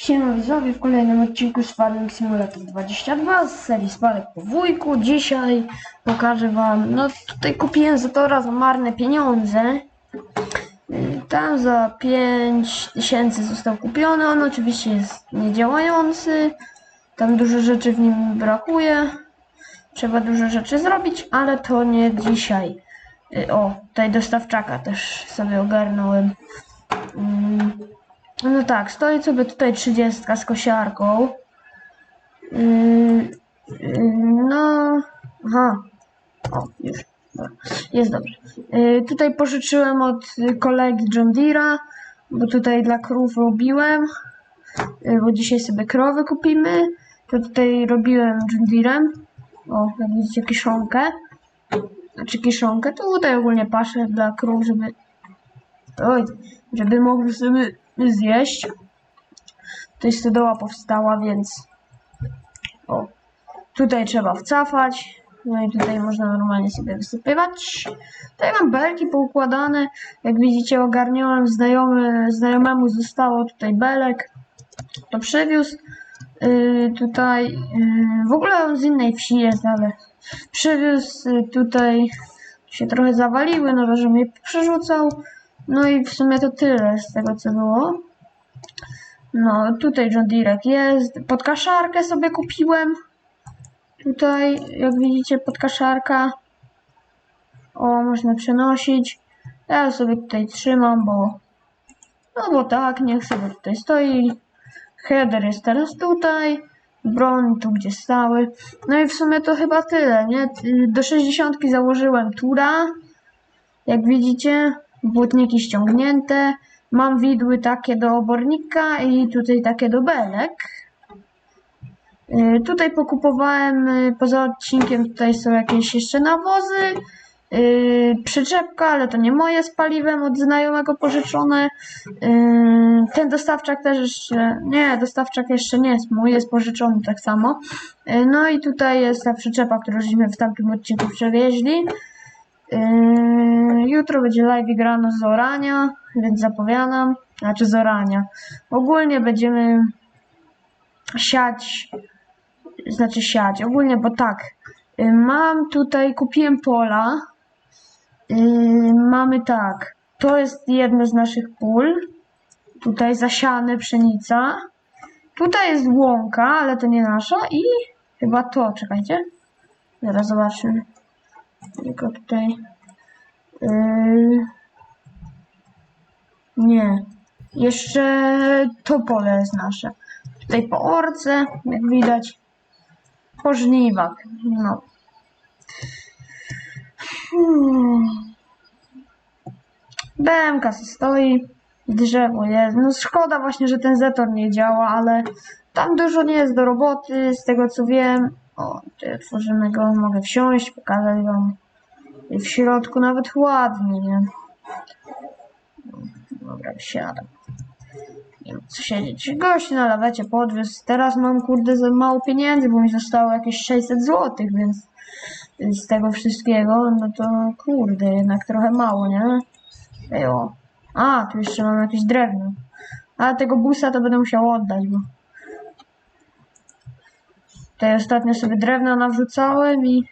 Siema widzowie, w kolejnym odcinku z Farming Simulator 22 z serii Spadek po wujku. Dzisiaj pokażę wam, no tutaj kupiłem za Tora za marne pieniądze. Y, Tam za 5000 został kupiony, on oczywiście jest niedziałający. Tam dużo rzeczy w nim brakuje. Trzeba dużo rzeczy zrobić, ale to nie dzisiaj. Y, O, tutaj dostawczaka też sobie ogarnąłem. Mm. No tak, stoi sobie tutaj 30 z kosiarką. Yy, yy, no, aha. O, już. Dobra. Jest dobrze. Yy, tutaj pożyczyłem od y, kolegi John Deere'a, bo tutaj dla krów robiłem, yy, bo dzisiaj sobie krowy kupimy. To tutaj robiłem John Deere'em. O, jak widzicie, kiszonkę. Znaczy kiszonkę, to tutaj ogólnie paszę dla krów, żeby Oj, żeby mogły sobie zjeść. Tutaj stodoła powstała, więc o, tutaj trzeba wcafać. No i tutaj można normalnie sobie wysypywać. Tutaj mam belki poukładane. Jak widzicie, ogarniałem znajomy, znajomemu zostało tutaj belek. To przywiózł. Yy, tutaj yy, w ogóle on z innej wsi jest, ale przywiózł yy, tutaj się trochę zawaliły, no że mnie przerzucał. No i w sumie to tyle z tego, co było. No, tutaj John Deere jest. Podkaszarkę sobie kupiłem. Tutaj, jak widzicie, podkaszarka. O, można przenosić. Ja sobie tutaj trzymam, bo... No bo tak, niech sobie tutaj stoi. Header jest teraz tutaj. Broń tu, gdzie stały. No i w sumie to chyba tyle, nie? Do 60 założyłem tura. Jak widzicie, błotniki ściągnięte. Mam widły takie do obornika i tutaj takie do belek. Yy, Tutaj pokupowałem yy, poza odcinkiem, tutaj są jakieś jeszcze nawozy. Yy, przyczepka, ale to nie moje z paliwem od znajomego pożyczone. Ten dostawczak też jeszcze, nie, dostawczak jeszcze nie jest mój, jest pożyczony tak samo. No i tutaj jest ta przyczepa, którą żeśmy w tamtym odcinku przewieźli. Yy, jutro będzie live grano z orania, więc zapowiadam. Znaczy z orania. Ogólnie będziemy siać, znaczy siać, ogólnie, bo tak. yy, Mam tutaj, kupiłem pola. Yy, mamy tak. To jest jedno z naszych pól. Tutaj zasiane pszenica. Tutaj jest łąka, ale to nie nasza. I chyba to, czekajcie. Zaraz zobaczymy. Tylko tutaj. Yy... Nie. Jeszcze to pole jest nasze. Tutaj po orce, jak widać. Po. No. Hmm. BMK stoi. Drzewo jest. No szkoda właśnie, że ten Zetor nie działa, ale tam dużo nie jest do roboty, z tego co wiem. O, tutaj otworzymy go, mogę wsiąść, pokazać wam. I w środku nawet ładnie, nie? Dobra, wsiadam. Nie ma co siedzieć. Gość na lawecie podwiózł. Teraz mam kurde za mało pieniędzy, bo mi zostało jakieś 600 zł, więc z tego wszystkiego, no to kurde, jednak trochę mało, nie? Było. A, tu jeszcze mam jakieś drewno. Ale tego busa to będę musiał oddać, bo Tutaj ostatnio sobie drewno nawrzucałem i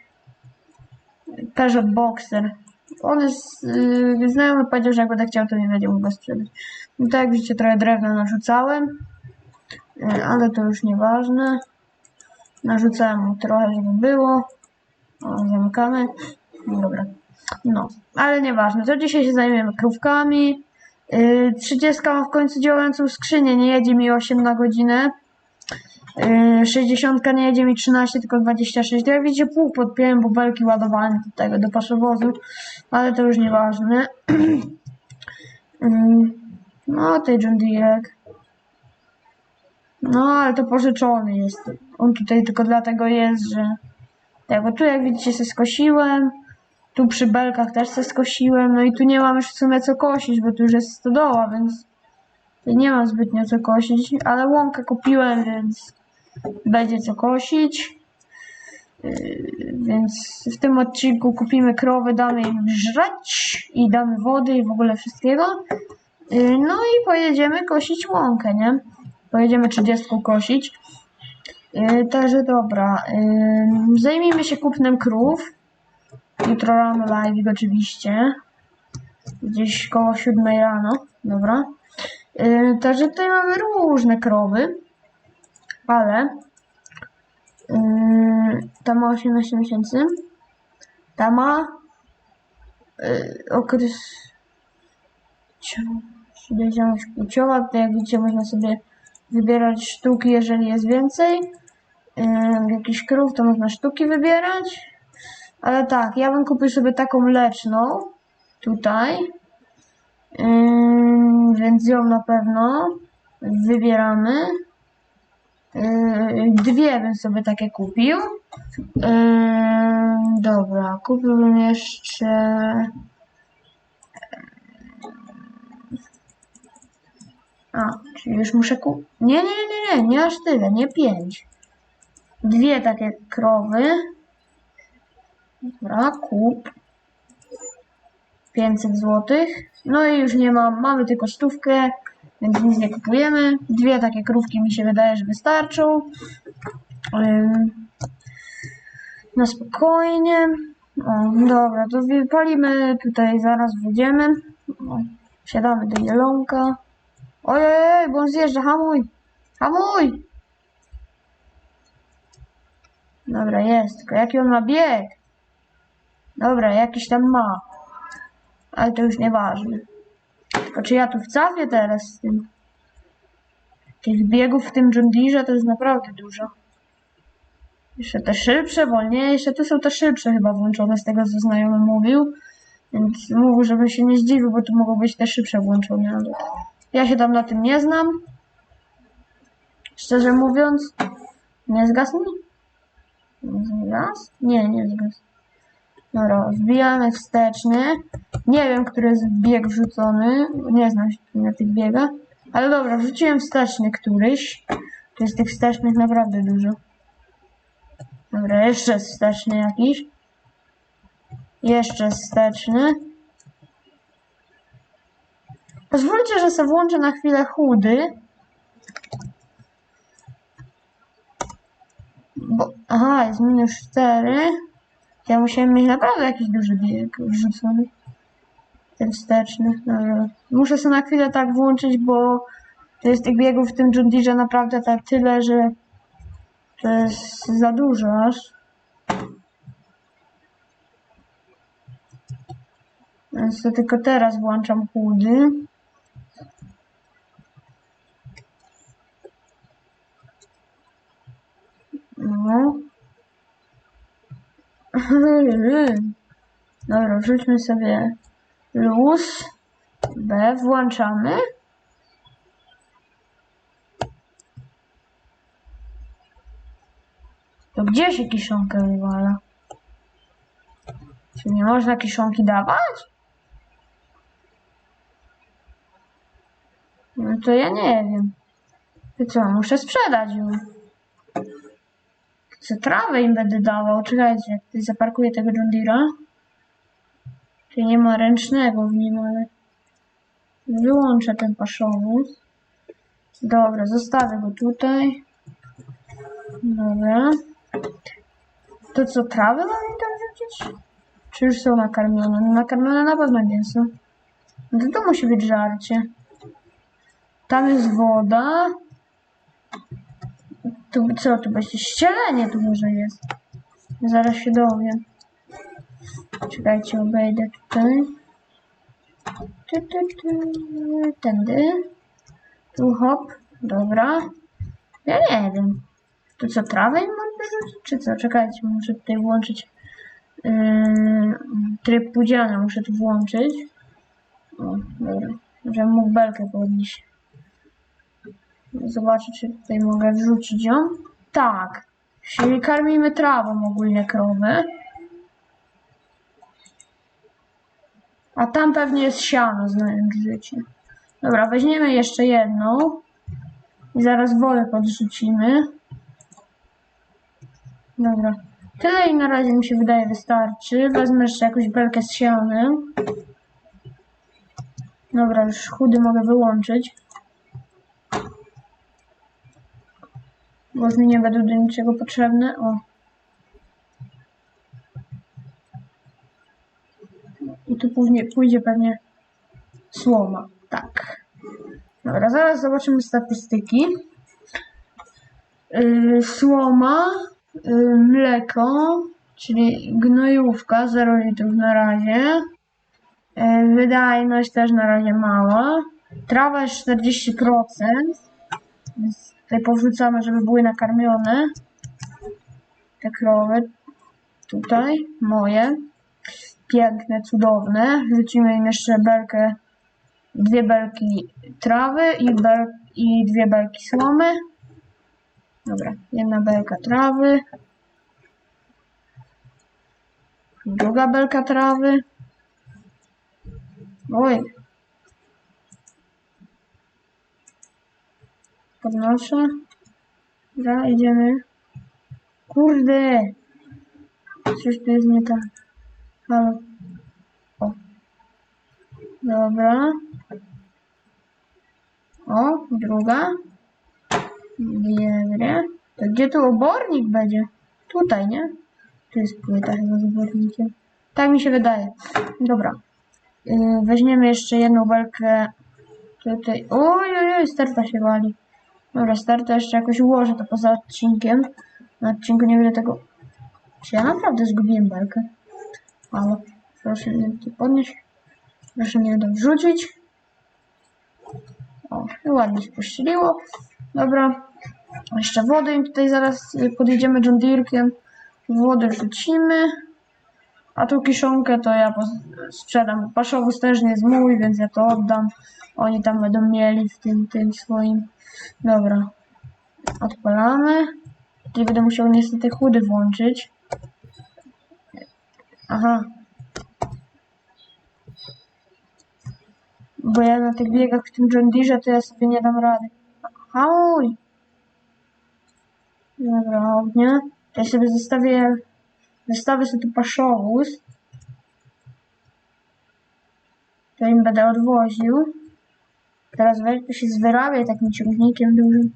Peugeot Boxer. On jest, yy, znajomy powiedział, że jak będę chciał, to nie będzie mógł go sprzedać. No tak jak widzicie, trochę drewna narzucałem, yy, ale to już nieważne. Narzucałem mu trochę, żeby było. O, zamykamy. Dobra. No, ale nieważne. To dzisiaj się zajmiemy krówkami. Yy, 30 ma w końcu działającą skrzynię, nie jedzie mi 8 na godzinę. Yy, 60 nie jedzie mi 13, tylko 26. To jak widzicie, pół podpiąłem, bo belki ładowałem do tego, do paszowozu, ale to już nieważne. Yy, no, tej John Deere. No, ale to pożyczony jest. On tutaj tylko dlatego jest, że... Tak, bo tu jak widzicie, się skosiłem. Tu przy belkach też se skosiłem. No i tu nie mam już w sumie co kosić, bo tu już jest stodoła, więc... Nie mam zbytnio co kosić, ale łąkę kupiłem, więc będzie co kosić. Yy, Więc w tym odcinku kupimy krowy, damy im żrać i damy wody i w ogóle wszystkiego. Yy, No i pojedziemy kosić łąkę, nie? pojedziemy 30 kosić. Yy, także dobra, zajmijmy się kupnem krów. Jutro rano live oczywiście. Gdzieś koło 7 rano, dobra. Także tutaj mamy różne krowy, ale yy, ta ma 18 miesięcy, ta ma yy, okres Śledzianość płciowa, tutaj jak widzicie można sobie wybierać sztuki, jeżeli jest więcej. Yy, jakiś krów, to można sztuki wybierać. Ale tak, ja bym kupił sobie taką mleczną. Tutaj. Yy, więc ją na pewno wybieramy. Yy, dwie bym sobie takie kupił. Yy, dobra, kupiłbym jeszcze. A, czyli już muszę kupić. Nie, nie, nie, nie, nie aż tyle, nie pięć. Dwie takie krowy. Dobra, kup. 500 zł. No i już nie mam, mamy tylko stówkę, więc nic nie kupujemy. Dwie takie krówki mi się wydaje, że wystarczą. Na spokojnie. O, dobra, to palimy tutaj, zaraz wyjdziemy. O, Siadamy do jelonka. Ojej, bo on zjeżdża, hamuj! Hamuj! Dobra, jest, tylko jaki on ma bieg? Dobra, jakiś tam ma. Ale to już nieważne. Tylko czy ja tu wcawię teraz z tym? Tych biegów w tym Deere to jest naprawdę dużo. Jeszcze te szybsze, wolniejsze. Tu są te szybsze chyba włączone z tego, co znajomy mówił. Więc mówił, żebym się nie zdziwił, bo tu mogą być te szybsze włączone. Ale ja się tam na tym nie znam. Szczerze mówiąc, nie zgasł mi? Nie zgasł? Nie, nie zgasł. Dobra, wbijamy wsteczny. Nie wiem, który jest bieg wrzucony. Nie znam się na tych biegach. Ale dobra, wrzuciłem wsteczny któryś. Tu jest tych wstecznych naprawdę dużo. Dobra, jeszcze jest wsteczny jakiś. Jeszcze jest wsteczny. Pozwólcie, że sobie włączę na chwilę chudy. Bo, aha, jest minus 4. Ja musiałem mieć naprawdę jakiś duży bieg wrzucony. Ten wsteczny. Dobra. Muszę sobie na chwilę tak włączyć, bo to jest tych biegów w tym John naprawdę tak tyle, że to jest za dużo aż. Więc to tylko teraz włączam chudy. No. Dobra, wrzućmy sobie luz. B, włączamy. To gdzie się kiszonkę wywala? Czy nie można kiszonki dawać? No to ja nie wiem. To co, muszę sprzedać ją. Co trawę im będę dawał. Czekajcie, tutaj zaparkuję tego John Deere'a. Tu nie ma ręcznego w nim, ale wyłączę ten paszowóz. Dobra, zostawię go tutaj. Dobra. To co, trawy mam im tam rzucić? Czy już są nakarmione? No nakarmione na pewno nie są. No to to musi być żarcie. Tam jest woda. Tu co, tu będzie ścielenie tu może jest. Zaraz się dowiem. Czekajcie, obejdę tutaj. Tu, tu, tu. Tędy. Tu hop. Dobra. Ja nie wiem. Tu co, trawę mam wyrzucić, czy co? Czekajcie, muszę tutaj włączyć yy, tryb pudziana, muszę tu włączyć. O, dobra. Żebym mógł belkę podnieść. Zobaczę, czy tutaj mogę wrzucić ją. Tak. Czyli karmimy trawą ogólnie krowy. A tam pewnie jest siano, znając życie. Dobra, weźmiemy jeszcze jedną. I zaraz wolę podrzucimy. Dobra. Tyle i na razie mi się wydaje wystarczy. Wezmę jeszcze jakąś belkę z sianem. Dobra, już chudy mogę wyłączyć. Bo nie będą do niczego potrzebne. O. I tu później pójdzie pewnie słoma. Tak. Dobra, zaraz zobaczymy statystyki. Yy, słoma, yy, mleko, czyli gnojówka 0 litrów na razie. Yy, wydajność też na razie mała. Trawa jest 40%, więc tutaj powrzucamy, żeby były nakarmione. Te krowy. Tutaj, moje. Piękne, cudowne. Wrzucimy im jeszcze belkę, dwie belki trawy i, bel, i dwie belki słomy. Dobra, jedna belka trawy. Druga belka trawy. Oj. Podnoszę. Dobra, idziemy. Kurde. Coś tu jest nie tak. Halo. O. Dobra. O, druga. Dobra. To gdzie tu obornik będzie? Tutaj, nie? Tu jest płyta chyba z obornikiem. Tak mi się wydaje. Dobra. Yy, weźmiemy jeszcze jedną belkę tutaj. Oj, oj, oj, starta się wali. Dobra, starta jeszcze jakoś ułożę to poza odcinkiem. Na odcinku nie będę tego... Czy ja naprawdę zgubiłem belkę? Ale proszę mnie tu podnieść. Proszę mnie tam wrzucić. O, i ładnie się pościeliło. Dobra. Jeszcze wody tutaj zaraz podjedziemy John Deere'kiem. Wodę wrzucimy. A tu kiszonkę to ja sprzedam. Paszowóz też nie jest mój, więc ja to oddam. Oni tam będą mieli w tym, tym swoim. Dobra. Odpalamy. Tutaj będę musiał niestety chudy włączyć. Aha. Bo ja na tych biegach w tym John Deere to ja sobie nie dam rady. Hamuj! Dobra, ognia. Ja sobie zostawię... Zostawię sobie tu paszowóz. To im będę odwoził. Teraz weź to się zwyrabia takim ciągnikiem dużym.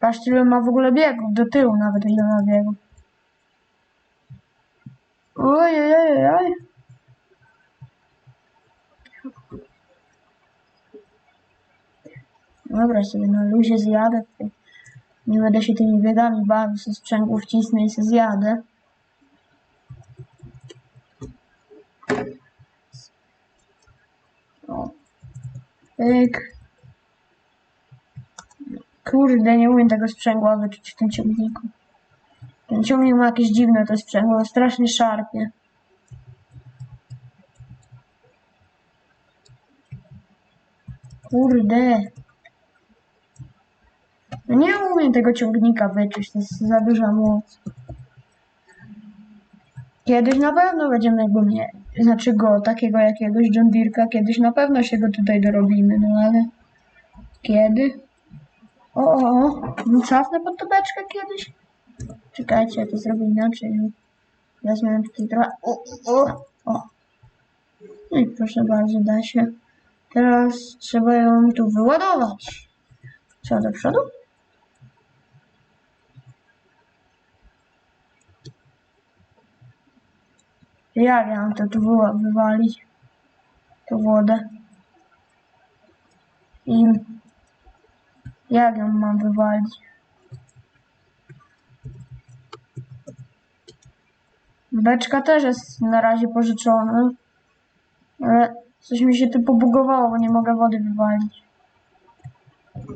Patrzcie, ile ma w ogóle biegów. Do tyłu nawet ile ma biegów. Oj, oj, oj, oj. Dobra, sobie na luzie zjadę. tutaj. Nie będę się tymi biegami bawił, ze sprzęgło wcisnę i się zjadę. O. Pyk. Kurde, nie umiem tego sprzęgła wyczuć w tym ciągniku. Ten ciągnik ma jakieś dziwne to sprzęgło, strasznie szarpie. Kurde. Nie umiem tego ciągnika wyczuć, to jest za duża moc. Kiedyś na pewno będziemy go mieli. Znaczy go, takiego jakiegoś John Deere'ka, kiedyś na pewno się go tutaj dorobimy, no ale... Kiedy? O, o, o, no cofnę pod tą beczkę kiedyś. Czekajcie, ja to zrobię inaczej. no. Wezmę tutaj trochę. O, o, o. No i proszę bardzo, da się. Teraz trzeba ją tu wyładować. Co, do przodu? Jak ja to tu wywalić? Tą wodę. I jak ją mam wywalić? Beczka też jest na razie pożyczona. Ale coś mi się tu pobugowało, bo nie mogę wody wywalić.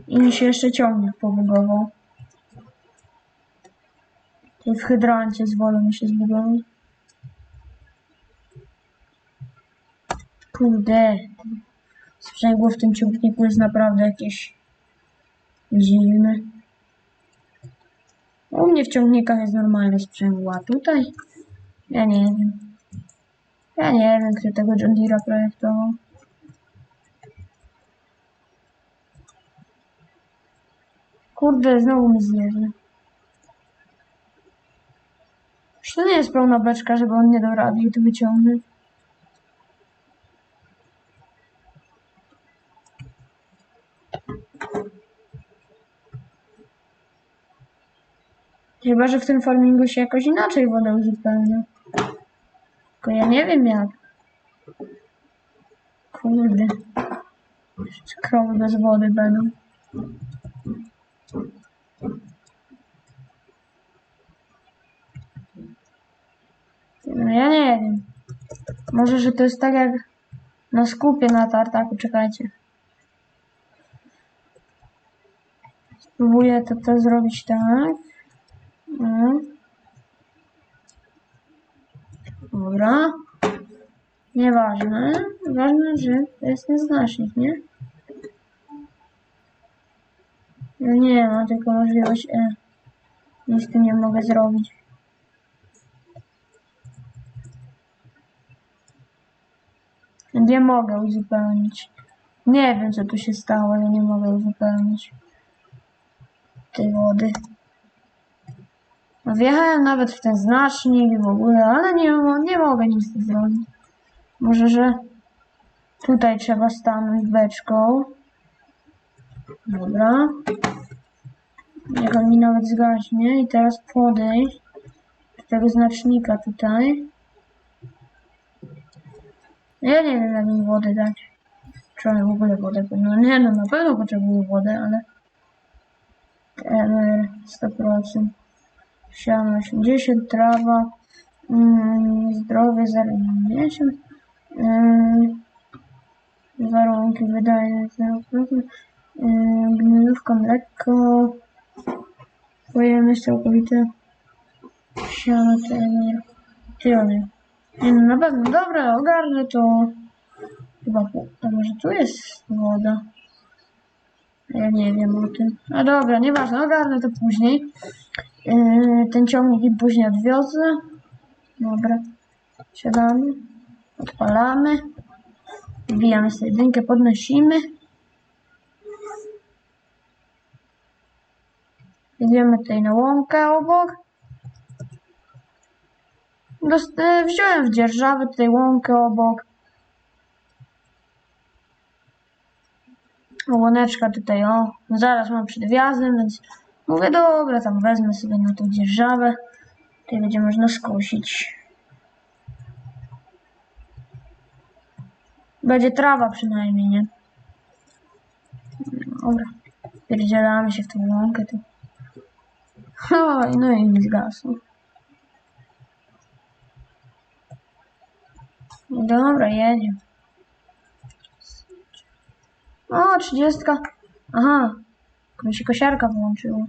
I mi się jeszcze ciągnik pobugował. Tutaj w hydrancie z wodą mi się zbugował. Kurde. Sprzęgło w tym ciągniku jest naprawdę jakieś dziwne. U mnie w ciągnikach jest normalne sprzęgło, a tutaj? Ja nie wiem. Ja nie wiem, kto tego John Deere'a projektował. Kurde, znowu mi zjeżdża. Czy to nie jest pełna beczka, żeby on nie dał i to wyciągnąć? Chyba, że w tym farmingu się jakoś inaczej woda uzupełnia. Tylko ja nie wiem jak. Kurde. Krowy bez wody będą. No ja nie wiem. Może, że to jest tak jak na skupie na tartaku, czekajcie. Spróbuję to, to zrobić tak. Dobra. Nieważne. Ważne, że to jest ten znacznik, nie? No nie, mam tylko możliwość E. Nic tym nie mogę zrobić. Nie mogę uzupełnić. Nie wiem, co tu się stało, ale nie mogę uzupełnić tej wody. Wjechałem nawet w ten znacznik w ogóle, ale nie, nie mogę nic zrobić. Może, że tutaj trzeba stanąć beczką. Dobra. Niech on mi nawet zgaśnie i teraz podejść do tego znacznika tutaj. Ja nie wiem, jak mi wodę dać. Czy w ogóle wodę No nie, no na pewno potrzebują wodę, ale... TMR 100%. Siano 80, trawa, mm, zdrowie 0,50, mm, warunki wydajne 0%, mm, gnojówka, mleko, pojemność całkowita, siano. Nie no, na pewno, dobra, ogarnę to. Chyba, a może tu jest woda? Ja nie wiem o tym. A dobra, nieważne, ogarnę to później. Yy, ten ciągnik i później odwiozę. Dobra. Siadamy. Odpalamy. Wbijamy sobie jedynkę, podnosimy. Jedziemy tutaj na łąkę obok. Dost, e, wziąłem w dzierżawę tutaj łąkę obok. Łoneczka tutaj, o. Zaraz mam przed wjazdem, więc mówię, dobra, tam wezmę sobie na tą dzierżawę. Tutaj będzie można skosić. Będzie trawa przynajmniej, nie? Dobra. Pierdzielamy się w tą łąkę tu. Oj, no i mi zgasło. Dobra, jedziemy. O, trzydziestka. Aha, mi się kosiarka włączyła.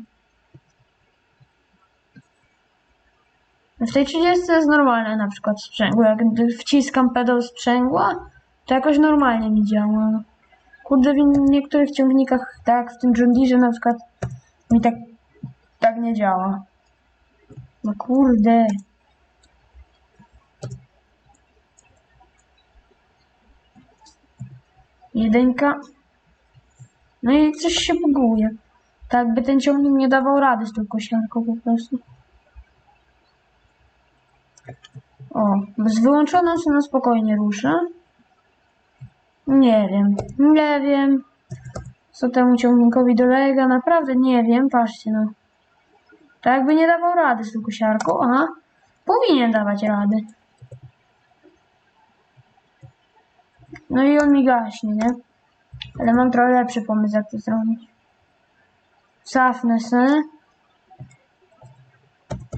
W tej 30 jest normalne na przykład sprzęgło. Jak wciskam pedał sprzęgła, to jakoś normalnie mi działa. Kurde, w niektórych ciągnikach, tak, w tym John na przykład mi tak, tak nie działa. No kurde. Jedynka. No i coś się buguje. Tak jakby ten ciągnik nie dawał rady z tą kosiarką po prostu. O, z wyłączoną na spokojnie rusza. Nie wiem, nie wiem. Co temu ciągnikowi dolega, naprawdę nie wiem, patrzcie no. Tak jakby nie dawał rady z tą kosiarką, aha. Powinien dawać rady. No i on mi gaśnie, nie? Ale mam trochę lepszy pomysł, jak to zrobić. Cofnę se.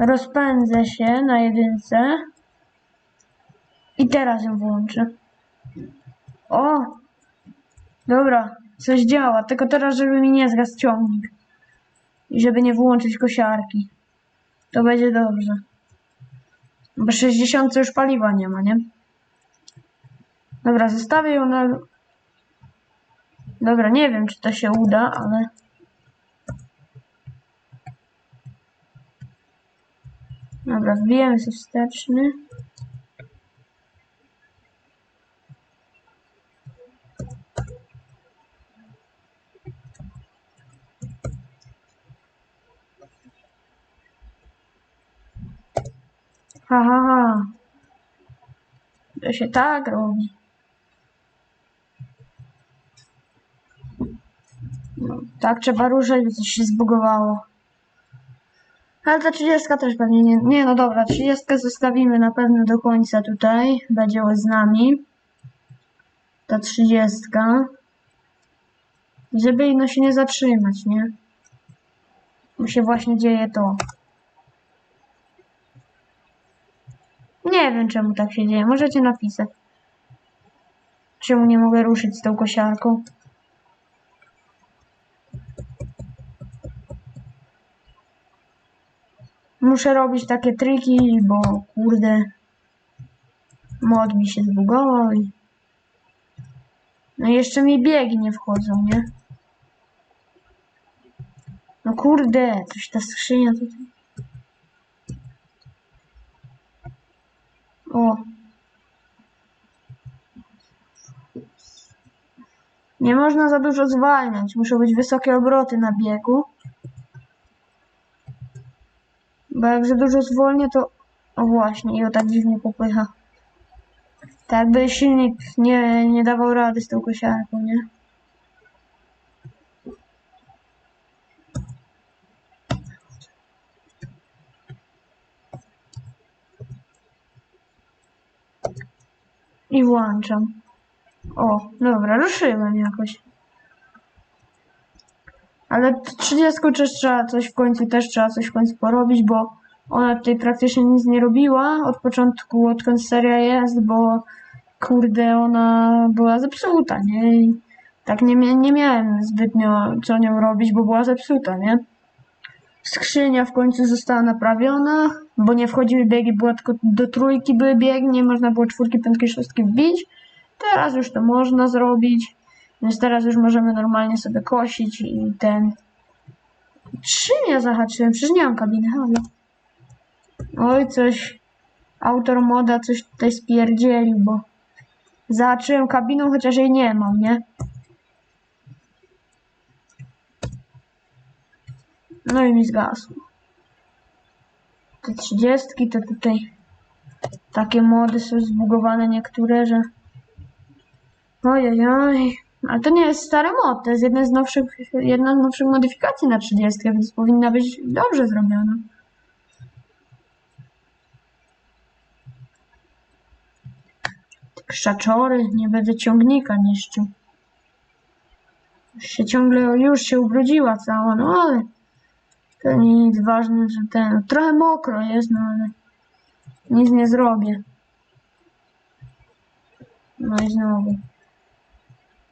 Rozpędzę się na jedynce. I teraz ją włączę. O! Dobra, coś działa. Tylko teraz, żeby mi nie zgasł ciągnik. I żeby nie włączyć kosiarki. To będzie dobrze. Bo 60 już paliwa nie ma, nie? Dobra, zostawię ją na... Dobra, nie wiem, czy to się uda, ale... Dobra, wbijemy się wsteczny. Ha, ha, ha. To się tak robi. No, tak trzeba bo coś się zbugowało. Ale ta 30 też pewnie nie. Nie, no dobra, 30 zostawimy na pewno do końca tutaj. Będzie z nami. Ta 30. Żeby no się nie zatrzymać, nie? Bo się właśnie dzieje to. Nie wiem czemu tak się dzieje. Możecie napisać. Czemu nie mogę ruszyć z tą kosiarką? Muszę robić takie triki, bo kurde mod mi się zbugował i no jeszcze mi biegi nie wchodzą, nie? No kurde, coś ta skrzynia tutaj. O. Nie można za dużo zwalniać, muszą być wysokie obroty na biegu. Bo jak dużo zwolnię, to... O właśnie, i o tak dziwnie popycha. Tak by silnik nie, nie dawał rady z tą kosiarką, nie? I włączam. O, dobra, ruszyłem jakoś. Ale 30 też trzeba coś w końcu, też trzeba coś w końcu porobić, bo ona tutaj praktycznie nic nie robiła od początku, odkąd seria jest, bo kurde, ona była zepsuta, nie? I tak nie, nie miałem zbytnio co nią robić, bo była zepsuta, nie? Skrzynia w końcu została naprawiona, bo nie wchodziły biegi, była tylko do trójki były biegi, nie można było czwórki, piątki, szóstki wbić. Teraz już to można zrobić, więc teraz już możemy normalnie sobie kosić i ten... Czym ja zahaczyłem? Przecież nie mam kabiny, halo. Oj, coś... Autor moda coś tutaj spierdzielił, bo... Zahaczyłem kabiną, chociaż jej nie mam, nie? No i mi zgasło. Te trzydziestki to tutaj takie mody są zbugowane niektóre, że ojej, oj. Ale to nie jest stary mod, to jest jedna z nowszych, jedna z nowszych modyfikacji na 30, więc powinna być dobrze zrobiona. Krzaczory, nie będę ciągnika niszczył. Już się ciągle, już się ubrudziła cała, no ale to nic, ważne, że ten, trochę mokro jest, no ale nic nie zrobię. No i znowu.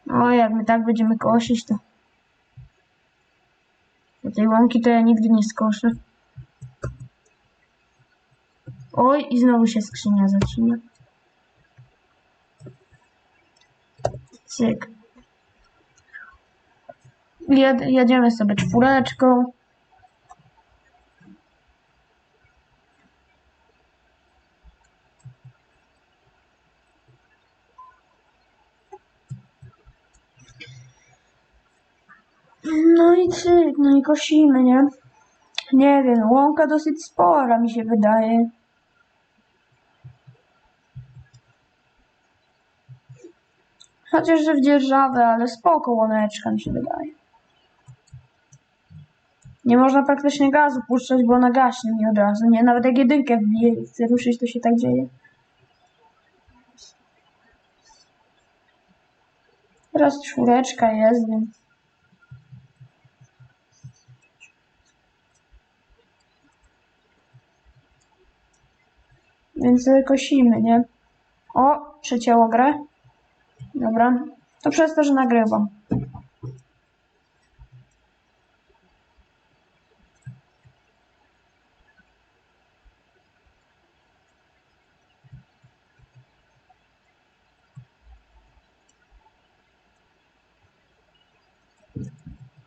O, jak my tak będziemy kosić, to do tej łąki to ja nigdy nie skoszę. Oj, i znowu się skrzynia zacina. Cyk. Jed, jedziemy sobie czwóreczką. No i cyk, no i kosimy, nie? Nie wiem, łąka dosyć spora mi się wydaje. Chociaż, że w dzierżawę, ale spoko łoneczka mi się wydaje. Nie można praktycznie gazu puszczać, bo ona gaśnie mi od razu, nie? Nawet jak jedynkę wbiję i chcę ruszyć, to się tak dzieje. Teraz czwóreczka jest, więc... Więc kosimy, nie? O, przecięło grę. Dobra. To przez to, że nagrywam.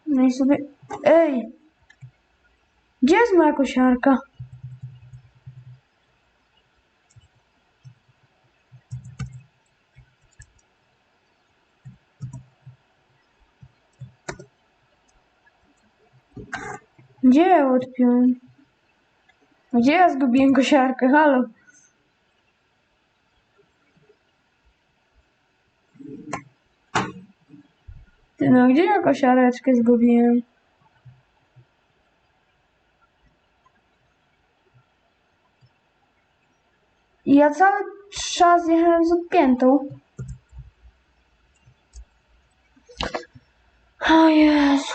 No i sobie... Ej! Gdzie jest moja kosiarka? Gdzie ja odpiąłem? Gdzie ja zgubiłem kosiarkę? Halo? Ty no, gdzie ja kosiareczkę zgubiłem? I ja cały czas jechałem z odpiętą. O Jezu.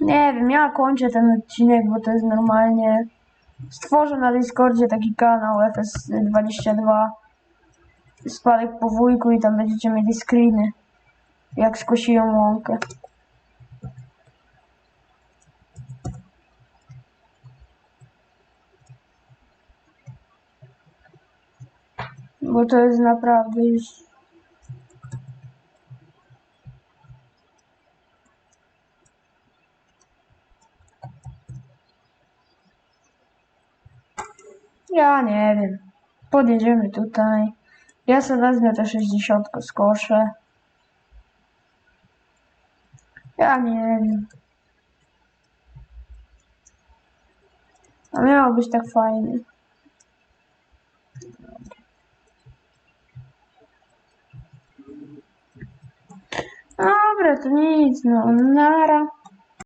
Nie wiem, ja kończę ten odcinek, bo to jest normalnie... Stworzę na Discordzie taki kanał FS22 Spadek po wujku i tam będziecie mieli screeny jak skosiłem łąkę. Bo to jest naprawdę już... Ja nie wiem. Podjedziemy tutaj. Ja sobie wezmę te 60 skoszę. Ja nie wiem. A miało być tak fajnie. Dobra, to nic, no, nara.